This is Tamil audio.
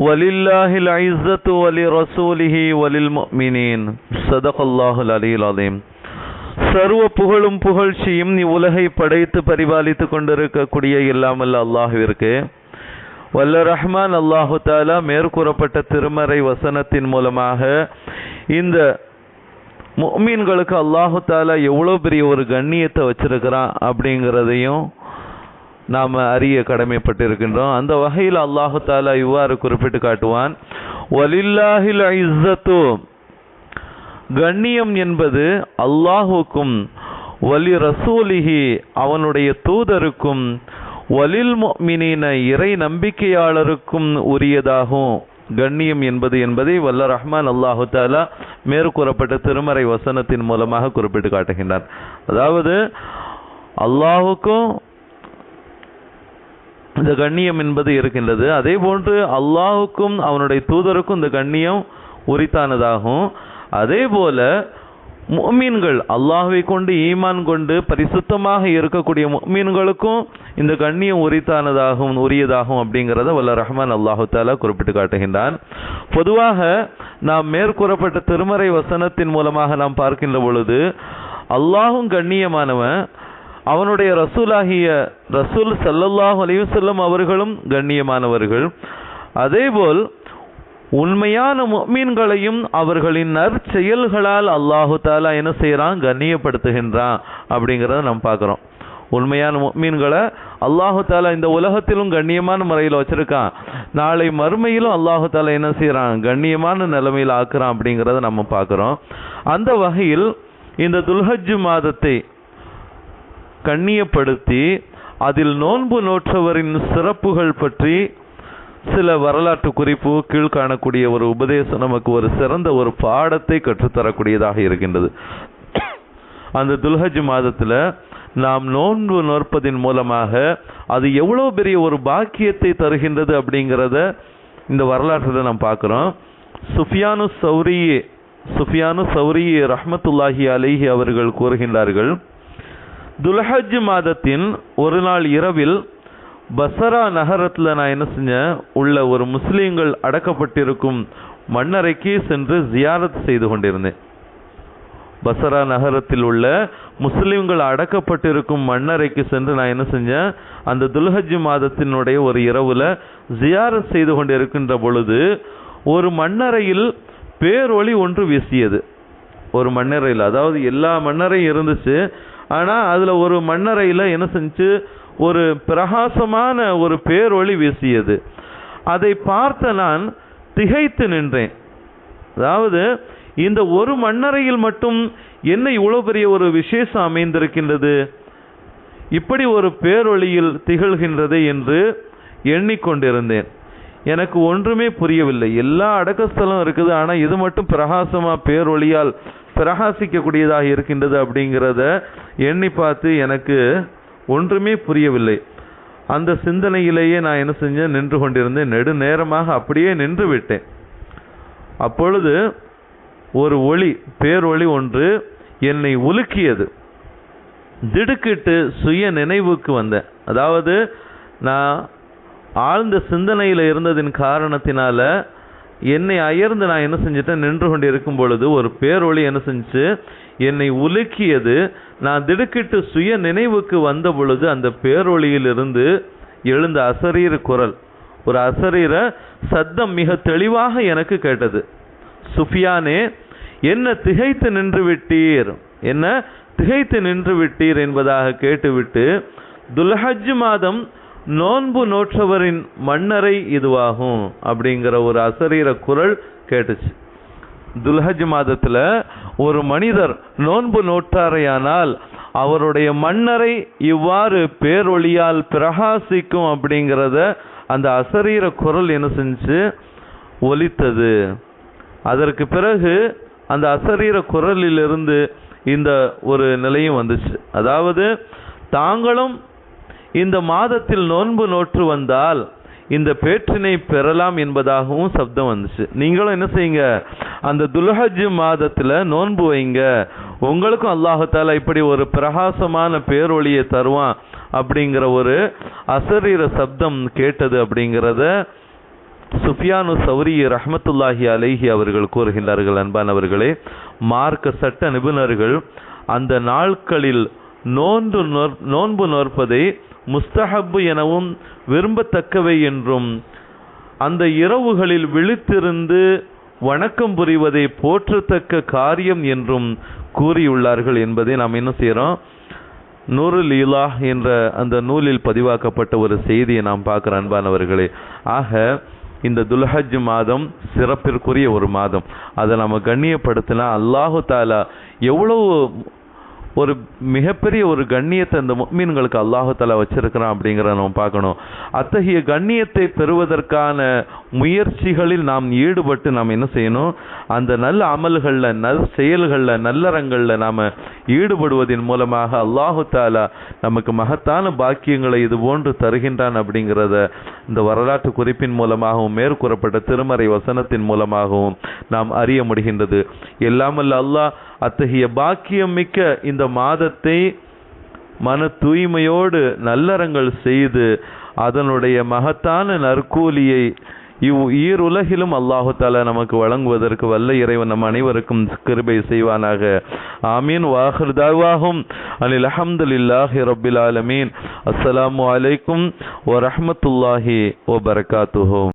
வலில்லாஹில் ஐசத்து வலி ரசூலிஹி வலில் மினீன் சதகல்லாஹுல் அலில் அலீம் சர்வ புகழும் புகழ்ச்சியும் நீ உலகை படைத்து பரிபாலித்து கொண்டிருக்கக்கூடிய இல்லாமல் அல்லாஹுவிற்கு. வல்ல ரஹ்மான் அல்லாஹு தாலா மேற்கூறப்பட்ட திருமறை வசனத்தின் மூலமாக இந்த முக்மீன்களுக்கு அல்லாஹு தாலா எவ்வளோ பெரிய ஒரு கண்ணியத்தை வச்சிருக்கிறான் அப்படிங்கிறதையும் நாம் அறிய கடமைப்பட்டிருக்கின்றோம். அந்த வகையில் அல்லாஹு தாலா இவ்வாறு குறிப்பிட்டு காட்டுவான். வலில்லாஹில் இஸ்ஸத்து. கண்ணியம் என்பது அல்லாஹுக்கும் வலி ரசூலிஹி அவனுடைய தூதருக்கும் வலில் மினின இறை நம்பிக்கையாளருக்கும் உரியதாகும். கண்ணியம் என்பது என்பதை வல்ல ரஹ்மான் அல்லாஹு தாலா மேற்கூறப்பட்ட திருமறை வசனத்தின் மூலமாக குறிப்பிட்டு காட்டுகின்றார் அதாவது அல்லாஹுக்கும் இந்த கண்ணியம் என்பது இருக்கின்றது. அதே போன்று அல்லாஹுக்கும் அவனுடைய தூதருக்கும் இந்த கண்ணியம் உரித்தானதாகும். அதே போல மீன்கள் அல்லாஹுவை கொண்டு ஈமான் கொண்டு பரிசுத்தமாக இருக்கக்கூடிய முஃமின்களுக்கும் இந்த கண்ணியம் உரித்தானதாகும் உரியதாகும் அப்படிங்கிறத வல்ல ரஹ்மான் அல்லாஹு தாலா குறிப்பிட்டு காட்டுகின்றான். பொதுவாக நாம் மேற்கூறப்பட்ட திருமறை வசனத்தின் மூலமாக நாம் பார்க்கின்ற பொழுது அல்லாஹும் கண்ணியமானவன் அவனுடைய ரசூலாகிய ரசூல் சல்லல்லாஹ் அலைஹி அவர்களும் கண்ணியமானவர்கள். அதேபோல் உண்மையான மீன்களையும் அவர்களின் நற்செயல்களால் அல்லாஹு தாலா என்ன செய்கிறான் கண்ணியப்படுத்துகின்றான் அப்படிங்கிறத நம்ம பார்க்குறோம். உண்மையான மீன்களை அல்லாஹு தாலா இந்த உலகத்திலும் கண்ணியமான முறையில் வச்சுருக்கான். நாளை மறுமையிலும் அல்லாஹு தாலா என்ன செய்கிறான் கண்ணியமான நிலைமையில் ஆக்குறான் அப்படிங்கிறத நம்ம பார்க்குறோம். அந்த வகையில் இந்த துல்ஹஜ் மாதத்தை கண்ணியப்படுத்தி அதில் நோன்பு நோற்றவரின் சிறப்புகள் பற்றி சில வரலாற்று குறிப்பு கீழ் காணக்கூடிய ஒரு உபதேசம் நமக்கு ஒரு சிறந்த ஒரு பாடத்தை கற்றுத்தரக்கூடியதாக இருக்கின்றது. அந்த துல்ஹஜ் மாதத்தில் நாம் நோன்பு நோற்பதின் மூலமாக அது எவ்வளோ பெரிய ஒரு பாக்கியத்தை தருகின்றது அப்படிங்கிறத இந்த வரலாற்றில் நாம் பார்க்குறோம். சுஃபியானு சௌரி சுஃபியானு சௌரி ரஹ்மத்துல்லாஹி அலிஹி அவர்கள் கூறுகின்றார்கள் துலஹஜ் மாதத்தின் ஒரு நாள் இரவில் பசரா நகரத்தில் நான் என்ன செஞ்சேன்? உள்ள ஒரு முஸ்லீம்கள் அடக்கப்பட்டிருக்கும் மண்ணறைக்கு சென்று ஜியாரத் செய்து கொண்டிருந்தேன். பசரா நகரத்தில் உள்ள முஸ்லீம்கள் அடக்கப்பட்டிருக்கும் மண்ணறைக்கு சென்று நான் என்ன செஞ்சேன்? அந்த துல்ஹஜ் மாதத்தினுடைய ஒரு இரவுல ஜியாரத் செய்து கொண்டிருக்கின்ற பொழுது ஒரு மண்ணறையில் பேரொளி ஒன்று வீசியது. ஒரு மண்ணறையில் அதாவது எல்லா மண்ணறையும் இருந்துச்சு. ஆனால் அதில் ஒரு மண்ணறையில் என்ன செஞ்சு ஒரு பிரகாசமான ஒரு பேரொளி வீசியது. அதை பார்த்த நான் திகைத்து நின்றேன். அதாவது இந்த ஒரு மண்ணறையில் மட்டும் என்ன இவ்வளோ பெரிய ஒரு விசேஷம் அமைந்திருக்கின்றது? இப்படி ஒரு பேரொளியில் திகழ்கின்றது என்று எண்ணிக்கொண்டிருந்தேன். எனக்கு ஒன்றுமே புரியவில்லை. எல்லா அடக்கஸ்தலம் இருக்குது ஆனால் இது மட்டும் பிரகாசமாக பேரொழியால் பிரகாசிக்கக்கூடியதாக இருக்கின்றது அப்படிங்கிறத எண்ணி பார்த்து எனக்கு ஒன்றுமே புரியவில்லை. அந்த சிந்தனையிலேயே நான் என்ன செஞ்சேன்? நின்று கொண்டிருந்தேன். நெடு நேரமாக அப்படியே நின்று விட்டேன். அப்பொழுது ஒரு ஒளி பேரொளி ஒன்று என்னை உலுக்கியது. திடுக்கிட்டு சுய நினைவுக்கு வந்தேன். அதாவது நான் ஆழ்ந்த சிந்தனையில் இருந்ததின் காரணத்தினால என்னை அயர்ந்து நான் என்ன செஞ்சிட்டேன்? நின்று கொண்டு இருக்கும் பொழுது ஒரு பேரொளி என்ன செஞ்சு என்னை உலுக்கியது. நான் திடுக்கிட்டு சுய நினைவுக்கு வந்த பொழுது அந்த பேரொளியிலிருந்து எழுந்த அசரீர குரல். ஒரு அசரீர சத்தம் மிக தெளிவாக எனக்கு கேட்டது. சுஃபியானே என்ன திகைத்து நின்று விட்டீர்? என்ன திகைத்து நின்று விட்டீர் என்பதாக கேட்டுவிட்டு துல்ஹஜ் மாதம் நோன்பு நோற்றவரின் மன்னரை இதுவாகும் அப்படிங்கிற ஒரு அசரீர குரல் கேட்டுச்சு. துல்ஹஜ் மாதத்தில் ஒரு மனிதர் நோன்பு நோற்றாரையானால் அவருடைய மன்னரை இவ்வாறு பேரொழியால் பிரகாசிக்கும் அப்படிங்கிறத அந்த அசரீர குரல் என்ன செஞ்சு ஒலித்தது. அதற்கு பிறகு அந்த அசரீர குரலிலிருந்து இந்த ஒரு நிலையும் வந்துச்சு. அதாவது தாங்களும் இந்த மாதத்தில் நோன்பு நோற்று வந்தால் இந்த பேற்றினை பெறலாம் என்பதாகவும் சப்தம் வந்துச்சு. நீங்களும் என்ன செய்யுங்க? அந்த துல்ஹஜ் மாதத்தில் நோன்பு வைங்க. உங்களுக்கும் அல்லாஹால இப்படி ஒரு பிரகாசமான பேரொழியை தருவான் அப்படிங்கிற ஒரு அசரீர சப்தம் கேட்டது அப்படிங்கிறத சுஃபியானு சௌரி ரஹமத்துல்லாஹி அலைஹி அவர்கள் கூறுகின்றார்கள். அன்பானவர்களே மார்க்க சட்ட நிபுணர்கள் அந்த நாட்களில் நோன்பு நோன்பு நோற்பதை முஸ்தஹப்பு எனவும் விரும்பத்தக்கவை என்றும் அந்த இரவுகளில் விழித்திருந்து வணக்கம் புரிவதை போற்றத்தக்க காரியம் என்றும் கூறியுள்ளார்கள் என்பதை நாம் என்ன செய்கிறோம் நூறு லீலா என்ற அந்த நூலில் பதிவாக்கப்பட்ட ஒரு செய்தியை நாம் பார்க்குற அன்பானவர்களே. ஆக இந்த துல்ஹஜ் மாதம் சிறப்பிற்குரிய ஒரு மாதம். அதை நம்ம கண்ணியப்படுத்தினா அல்லாஹு தாலா எவ்வளவு ஒரு மிகப்பெரிய ஒரு கண்ணியத்தை இந்த மீன்களுக்கு அல்லாஹு வச்சிருக்கிறான் அப்படிங்கிறத நம்ம பார்க்கணும். அத்தகைய கண்ணியத்தை பெறுவதற்கான முயற்சிகளில் நாம் ஈடுபட்டு நாம் என்ன செய்யணும்? அந்த நல்ல அமல்களில் நல் செயல்களில் நல்லறங்களில் நாம் ஈடுபடுவதன் மூலமாக அல்லாஹு தாலா நமக்கு மகத்தான பாக்கியங்களை இது போன்று தருகின்றான் அப்படிங்கிறத இந்த வரலாற்று குறிப்பின் மூலமாகவும் மேற்கூறப்பட்ட திருமறை வசனத்தின் மூலமாகவும் நாம் அறிய முடிகின்றது. எல்லாமல்ல அல்லாஹ் அத்தகைய பாக்கியம் மிக்க இந்த மாதத்தை மன தூய்மையோடு நல்லறங்கள் செய்து அதனுடைய மகத்தான நற்கூலியை இவ் ஈருலகிலும் அல்லாஹு தாலா நமக்கு வழங்குவதற்கு வல்ல இறைவன் நம் அனைவருக்கும் கிருபை செய்வானாக. ஆமீன். வாஹர் தாவாகும் அனில் அஹமதுல்லாஹி ரபில் ஆலமீன். அஸ்ஸலாமு அலைக்கும் வரஹமத்துல்லாஹி வபரகாத்துஹு